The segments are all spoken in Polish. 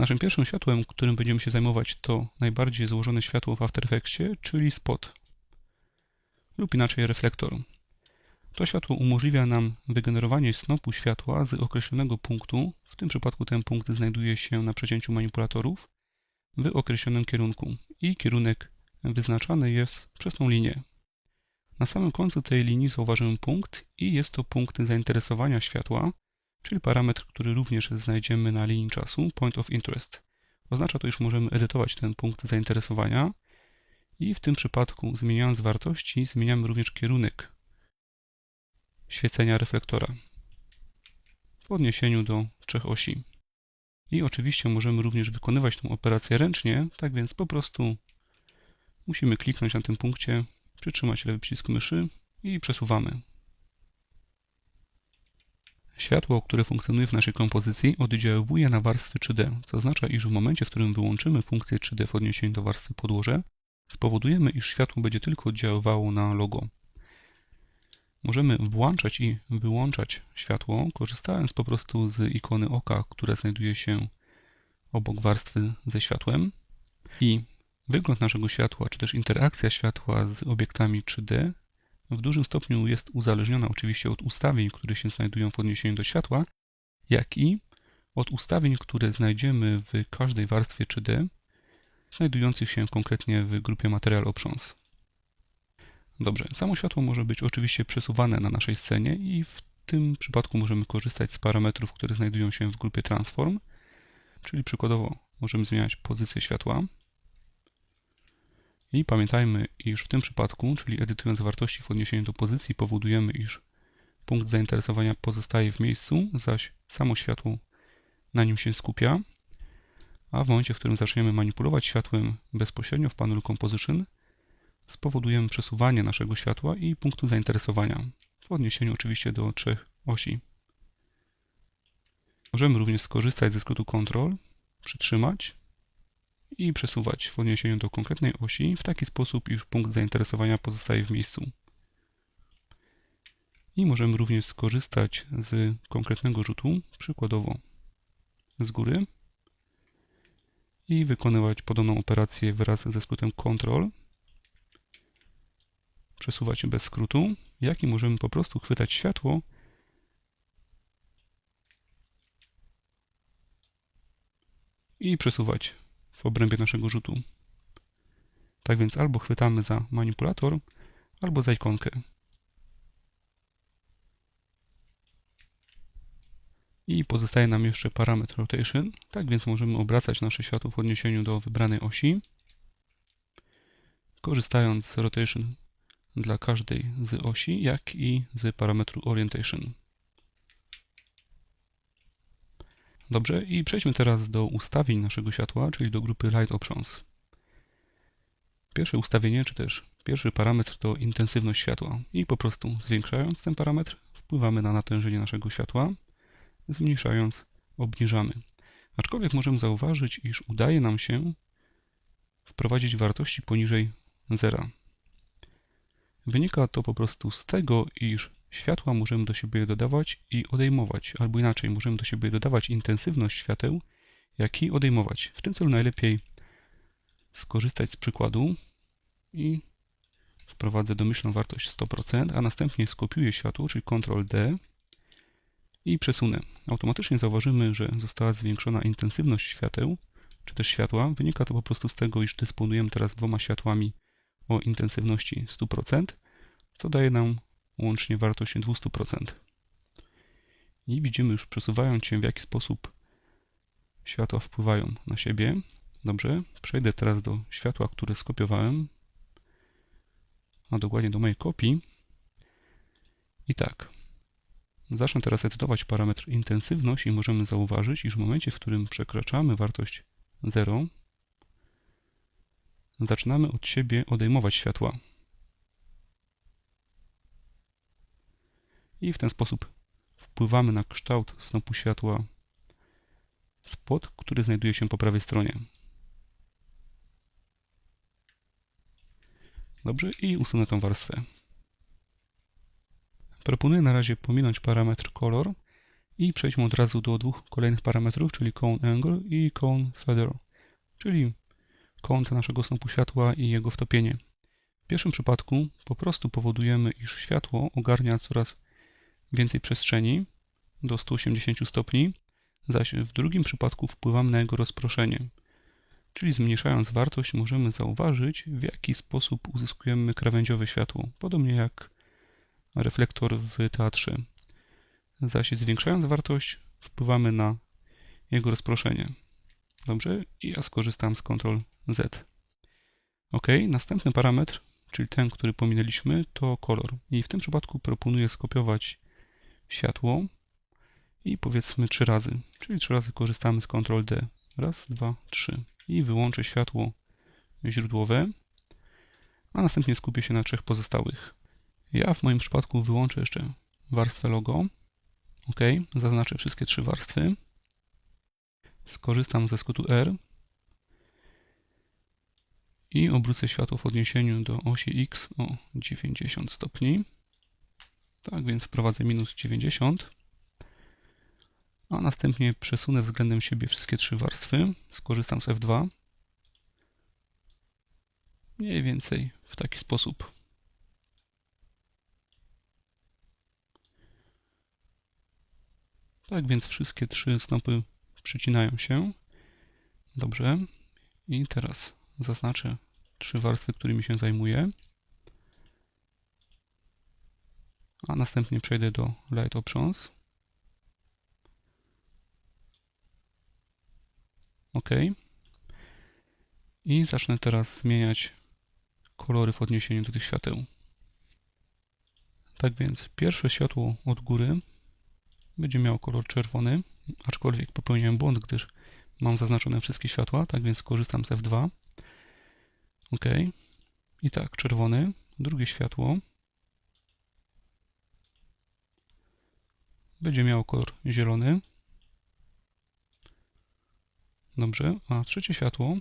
Naszym pierwszym światłem, którym będziemy się zajmować, to najbardziej złożone światło w After Effectsie, czyli spot lub inaczej reflektor. To światło umożliwia nam wygenerowanie snopu światła z określonego punktu, w tym przypadku ten punkt znajduje się na przecięciu manipulatorów, w określonym kierunku i kierunek wyznaczany jest przez tą linię. Na samym końcu tej linii zauważymy punkt i jest to punkt zainteresowania światła, czyli parametr, który również znajdziemy na linii czasu, point of interest. Oznacza to, iż możemy edytować ten punkt zainteresowania i w tym przypadku zmieniając wartości zmieniamy również kierunek świecenia reflektora w odniesieniu do trzech osi. I oczywiście możemy również wykonywać tę operację ręcznie, tak więc po prostu musimy kliknąć na tym punkcie, przytrzymać lewy przycisk myszy i przesuwamy. Światło, które funkcjonuje w naszej kompozycji oddziałuje na warstwy 3D, co oznacza, iż w momencie, w którym wyłączymy funkcję 3D w odniesieniu do warstwy podłoże, spowodujemy, iż światło będzie tylko oddziaływało na logo. Możemy włączać i wyłączać światło, korzystając po prostu z ikony oka, która znajduje się obok warstwy ze światłem. I wygląd naszego światła, czy też interakcja światła z obiektami 3D w dużym stopniu jest uzależniona oczywiście od ustawień, które się znajdują w odniesieniu do światła, jak i od ustawień, które znajdziemy w każdej warstwie 3D, znajdujących się konkretnie w grupie Material Options. Dobrze, samo światło może być oczywiście przesuwane na naszej scenie i w tym przypadku możemy korzystać z parametrów, które znajdują się w grupie Transform, czyli przykładowo możemy zmieniać pozycję światła. I pamiętajmy, iż w tym przypadku, czyli edytując wartości w odniesieniu do pozycji, powodujemy, iż punkt zainteresowania pozostaje w miejscu, zaś samo światło na nim się skupia, a w momencie, w którym zaczniemy manipulować światłem bezpośrednio w panelu Composition, spowodujemy przesuwanie naszego światła i punktu zainteresowania w odniesieniu oczywiście do trzech osi. Możemy również skorzystać ze skrótu Ctrl, przytrzymać i przesuwać w odniesieniu do konkretnej osi w taki sposób, iż punkt zainteresowania pozostaje w miejscu. I możemy również skorzystać z konkretnego rzutu, przykładowo z góry i wykonywać podobną operację wraz ze skrótem Ctrl przesuwać bez skrótu, jak i możemy po prostu chwytać światło i przesuwać w obrębie naszego rzutu. Tak więc albo chwytamy za manipulator, albo za ikonkę. I pozostaje nam jeszcze parametr rotation, tak więc możemy obracać nasze światło w odniesieniu do wybranej osi. Korzystając z rotation dla każdej z osi, jak i z parametru orientation. Dobrze, i przejdźmy teraz do ustawień naszego światła, czyli do grupy Light Options. Pierwsze ustawienie, czy też pierwszy parametr to intensywność światła i po prostu zwiększając ten parametr wpływamy na natężenie naszego światła, zmniejszając obniżamy. Aczkolwiek możemy zauważyć, iż udaje nam się wprowadzić wartości poniżej zera. Wynika to po prostu z tego, iż światła możemy do siebie dodawać i odejmować, albo inaczej, możemy do siebie dodawać intensywność świateł, jak i odejmować. W tym celu najlepiej skorzystać z przykładu i wprowadzę domyślną wartość 100%, a następnie skopiuję światło, czyli Ctrl D i przesunę. Automatycznie zauważymy, że została zwiększona intensywność świateł, czy też światła. Wynika to po prostu z tego, iż dysponujemy teraz dwoma światłami o intensywności 100%, co daje nam łącznie wartość 200%. I widzimy już przesuwając się w jaki sposób światła wpływają na siebie. Dobrze, przejdę teraz do światła, które skopiowałem, a dokładnie do mojej kopii. I tak, zacznę teraz edytować parametr intensywność i możemy zauważyć, iż w momencie, w którym przekraczamy wartość 0, zaczynamy od siebie odejmować światła. I w ten sposób wpływamy na kształt snopu światła spod, który znajduje się po prawej stronie. Dobrze, i usunę tą warstwę. Proponuję na razie pominąć parametr kolor I przejdźmy od razu do dwóch kolejnych parametrów, czyli cone angle i cone feather, czyli kąt naszego snopu światła i jego wtopienie. W pierwszym przypadku po prostu powodujemy, iż światło ogarnia coraz więcej przestrzeni do 180 stopni, zaś w drugim przypadku wpływamy na jego rozproszenie. Czyli zmniejszając wartość możemy zauważyć, w jaki sposób uzyskujemy krawędziowe światło, podobnie jak reflektor w teatrze. Zaś zwiększając wartość wpływamy na jego rozproszenie. Dobrze, i ja skorzystam z Ctrl Z. OK, następny parametr, czyli ten, który pominęliśmy, to kolor. I w tym przypadku proponuję skopiować światło i powiedzmy trzy razy, czyli trzy razy korzystamy z Ctrl D. Raz, dwa, trzy. I wyłączę światło źródłowe, a następnie skupię się na trzech pozostałych. Ja w moim przypadku wyłączę jeszcze warstwę logo. OK, zaznaczę wszystkie trzy warstwy. Skorzystam ze skrótu R i obrócę światło w odniesieniu do osi X o 90 stopni. Tak więc wprowadzę minus 90, a następnie przesunę względem siebie wszystkie trzy warstwy. Skorzystam z F2. Mniej więcej w taki sposób. Tak więc wszystkie trzy snopy przycinają się. Dobrze. I teraz zaznaczę trzy warstwy, którymi się zajmuję. A następnie przejdę do Light Options. OK. I zacznę teraz zmieniać kolory w odniesieniu do tych świateł. Tak więc pierwsze światło od góry będzie miało kolor czerwony, aczkolwiek popełniłem błąd, gdyż mam zaznaczone wszystkie światła, tak więc skorzystam z F2. OK. I tak, czerwony, drugie światło będzie miało kolor zielony. Dobrze, a trzecie światło,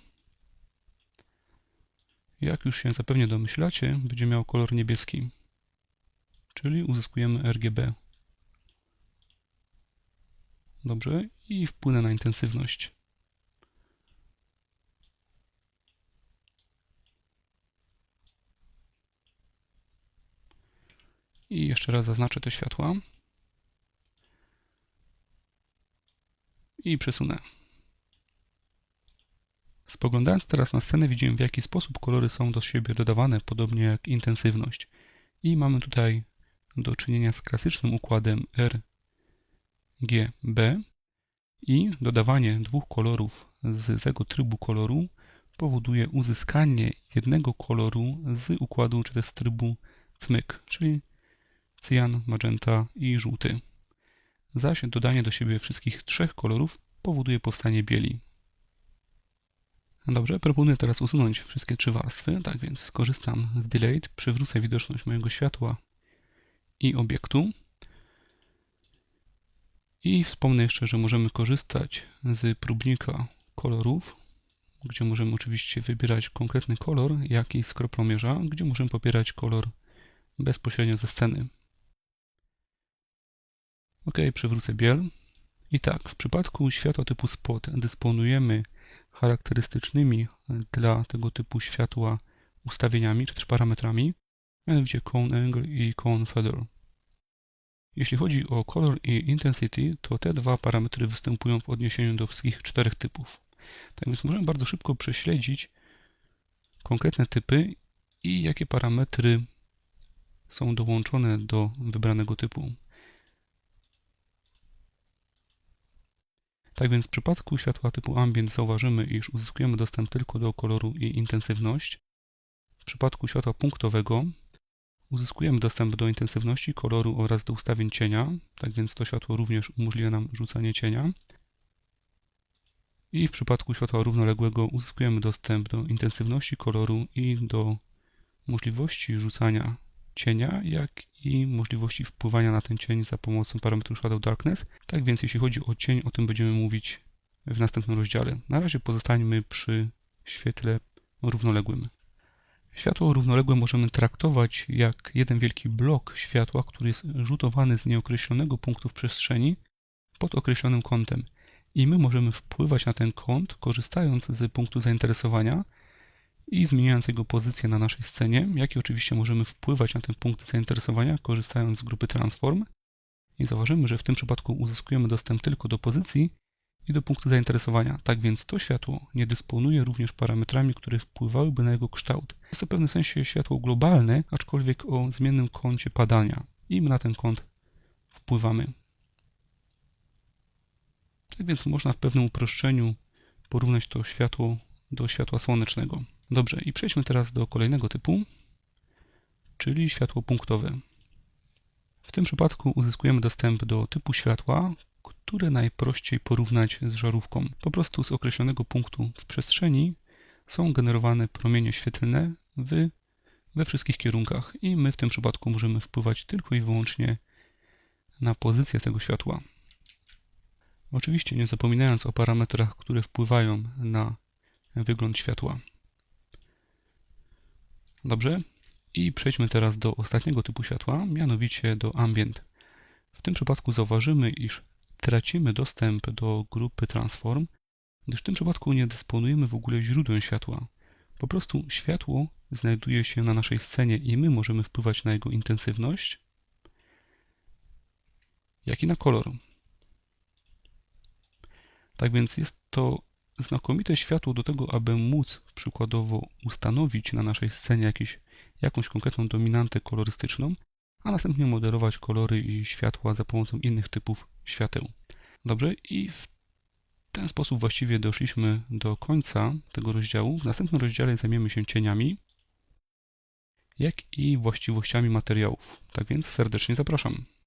jak już się zapewnie domyślacie, będzie miało kolor niebieski, czyli uzyskujemy RGB. Dobrze, i wpłynę na intensywność. Jeszcze raz zaznaczę te światła. I przesunę. Spoglądając teraz na scenę widzimy w jaki sposób kolory są do siebie dodawane, podobnie jak intensywność. I mamy tutaj do czynienia z klasycznym układem RGB i dodawanie dwóch kolorów z tego trybu koloru powoduje uzyskanie jednego koloru z układu czy też z trybu cmyk, czyli cyjan, magenta i żółty. Zaś dodanie do siebie wszystkich trzech kolorów powoduje powstanie bieli. Dobrze, proponuję teraz usunąć wszystkie trzy warstwy, tak więc skorzystam z Delayed, przywrócę widoczność mojego światła i obiektu. I wspomnę jeszcze, że możemy korzystać z próbnika kolorów, gdzie możemy oczywiście wybierać konkretny kolor, jak i z kroplomierza, gdzie możemy pobierać kolor bezpośrednio ze sceny. OK, przywrócę biel. I tak, w przypadku światła typu spot dysponujemy charakterystycznymi dla tego typu światła ustawieniami, czy też parametrami, mianowicie cone angle i cone feather. Jeśli chodzi o color i intensity, to te dwa parametry występują w odniesieniu do wszystkich czterech typów. Tak więc możemy bardzo szybko prześledzić konkretne typy i jakie parametry są dołączone do wybranego typu. Tak więc w przypadku światła typu ambient zauważymy, iż uzyskujemy dostęp tylko do koloru i intensywność. W przypadku światła punktowego uzyskujemy dostęp do intensywności, koloru oraz do ustawień cienia, tak więc to światło również umożliwia nam rzucanie cienia. I w przypadku światła równoległego uzyskujemy dostęp do intensywności, koloru i do możliwości rzucania cienia, jak i możliwości wpływania na ten cień za pomocą parametru Shadow Darkness. Tak więc jeśli chodzi o cień, o tym będziemy mówić w następnym rozdziale. Na razie pozostańmy przy świetle równoległym. Światło równoległe możemy traktować jak jeden wielki blok światła, który jest rzutowany z nieokreślonego punktu w przestrzeni pod określonym kątem i my możemy wpływać na ten kąt, korzystając z punktu zainteresowania i zmieniając jego pozycję na naszej scenie, jak i oczywiście możemy wpływać na ten punkt zainteresowania, korzystając z grupy Transform. I zauważymy, że w tym przypadku uzyskujemy dostęp tylko do pozycji i do punktu zainteresowania. Tak więc to światło nie dysponuje również parametrami, które wpływałyby na jego kształt. Jest to w pewnym sensie światło globalne, aczkolwiek o zmiennym kącie padania. I my na ten kąt wpływamy. Tak więc można w pewnym uproszczeniu porównać to światło do światła słonecznego. Dobrze, i przejdźmy teraz do kolejnego typu, czyli światło punktowe. W tym przypadku uzyskujemy dostęp do typu światła, które najprościej porównać z żarówką. Po prostu z określonego punktu w przestrzeni są generowane promienie świetlne w, we wszystkich kierunkach i my w tym przypadku możemy wpływać tylko i wyłącznie na pozycję tego światła. Oczywiście nie zapominając o parametrach, które wpływają na wygląd światła. Dobrze. I przejdźmy teraz do ostatniego typu światła, mianowicie do ambient. W tym przypadku zauważymy, iż tracimy dostęp do grupy transform, gdyż w tym przypadku nie dysponujemy w ogóle źródłem światła. Po prostu światło znajduje się na naszej scenie i my możemy wpływać na jego intensywność, jak i na kolor. Tak więc jest to znakomite światło do tego, aby móc przykładowo ustanowić na naszej scenie jakieś, jakąś konkretną dominantę kolorystyczną, a następnie modelować kolory i światła za pomocą innych typów świateł. Dobrze, i w ten sposób właściwie doszliśmy do końca tego rozdziału. W następnym rozdziale zajmiemy się cieniami, jak i właściwościami materiałów. Tak więc serdecznie zapraszam.